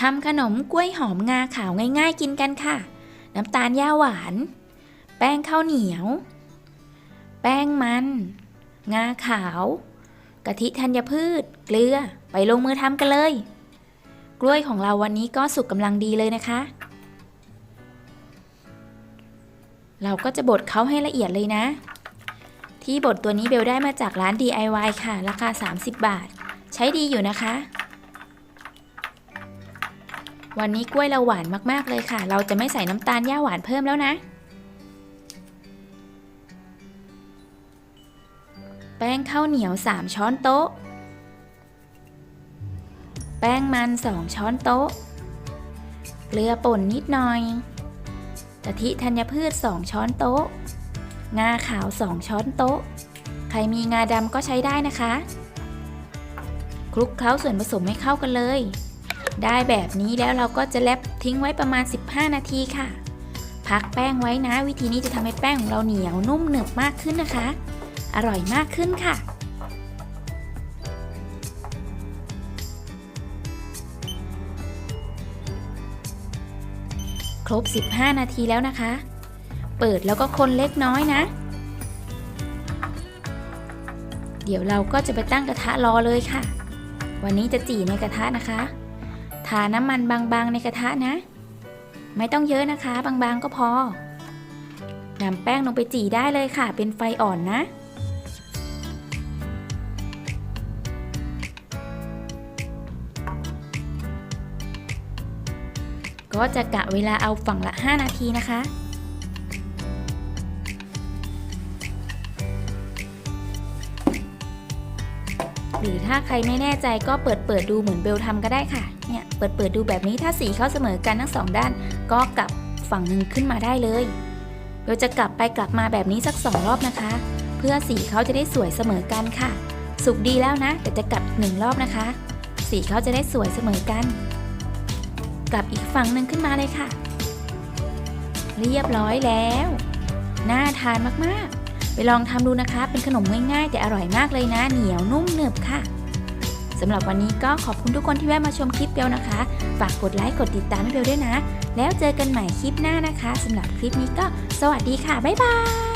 ทำขนมกล้วยหอมงาขาวง่ายๆกินกันค่ะ น้ำตาลย่าหวาน แป้งข้าวเหนียว แป้งมัน งาขาว กะทิธัญพืช เกลือ ไปลงมือทำกันเลย กล้วยของเราวันนี้ก็สุกกำลังดีเลยนะคะ เราก็จะบดเขาให้ละเอียดเลยนะ ที่บดตัวนี้เบลได้มาจากร้าน DIY ค่ะ ราคา 30 บาท ใช้ดีอยู่นะคะ วันนี้กล้วยเราหวานมากๆเลยค่ะ เราจะไม่ใส่น้ำตาลย่าหวานเพิ่มแล้วนะ แป้งข้าวเหนียว 3 ช้อนโต๊ะ แป้งมัน 2 ช้อนโต๊ะ เกลือป่นนิดหน่อยกะทิธัญพืช 2 ช้อนโต๊ะ งาขาว 2 ช้อนโต๊ะ ใครมีงาดำก็ใช้ได้นะคะ คลุกเคล้าส่วนผสมให้เข้ากันเลย ได้แบบนี้แล้วเราก็จะแลบทิ้งไว้ประมาณ 15 นาทีค่ะ พักแป้งไว้นะ วิธีนี้จะทำให้แป้งของเราเหนียวนุ่มหนึบมากขึ้นนะคะ อร่อยมากขึ้นค่ะครบ 15 นาทีแล้วนะคะ เปิดแล้วก็คนเล็กน้อยนะ เดี๋ยวเราก็จะไปตั้งกระทะรอเลยค่ะ วันนี้จะจี่ในกระทะนะคะ ทาน้ำมันบางๆในกระทะนะ ไม่ต้องเยอะนะคะ บางๆก็พอนำแป้งลงไปจี่ได้เลยค่ะ เป็นไฟอ่อนนะ ก็จะกะเวลาเอาฝั่งละ 5 นาทีนะคะ หรือถ้าใครไม่แน่ใจก็เปิดเปิดดูเหมือนเบลทำก็ได้ค่ะ เนี่ยเปิดเปิดดูแบบนี้ถ้าสีเขาเสมอกันทั้งสองด้าน ก็กลับฝั่งหนึ่งขึ้นมาได้เลยเบลจะกลับไปกลับมาแบบนี้สักสองรอบนะคะ เพื่อสีเขาจะได้สวยเสมอกันค่ะ สุกดีแล้วนะแต่จะกลับอีกหนึ่งรอบนะคะ สีเขาจะได้สวยเสมอกัน กลับอีกฝั่งหนึ่งขึ้นมาเลยค่ะ เรียบร้อยแล้ว น่าทานมากๆ ลองทำดูนะคะ เป็นขนมง่ายๆ แต่อร่อยมากเลยนะ เหนียวนุ่มหนึบค่ะสำหรับวันนี้ก็ขอบคุณทุกคนที่แวะมาชมคลิปเบลนะคะ ฝากกดไลค์กดติดตามให้เบลด้วยนะ แล้วเจอกันใหม่คลิปหน้านะคะสำหรับคลิปนี้ก็สวัสดีค่ะ บ๊ายบาย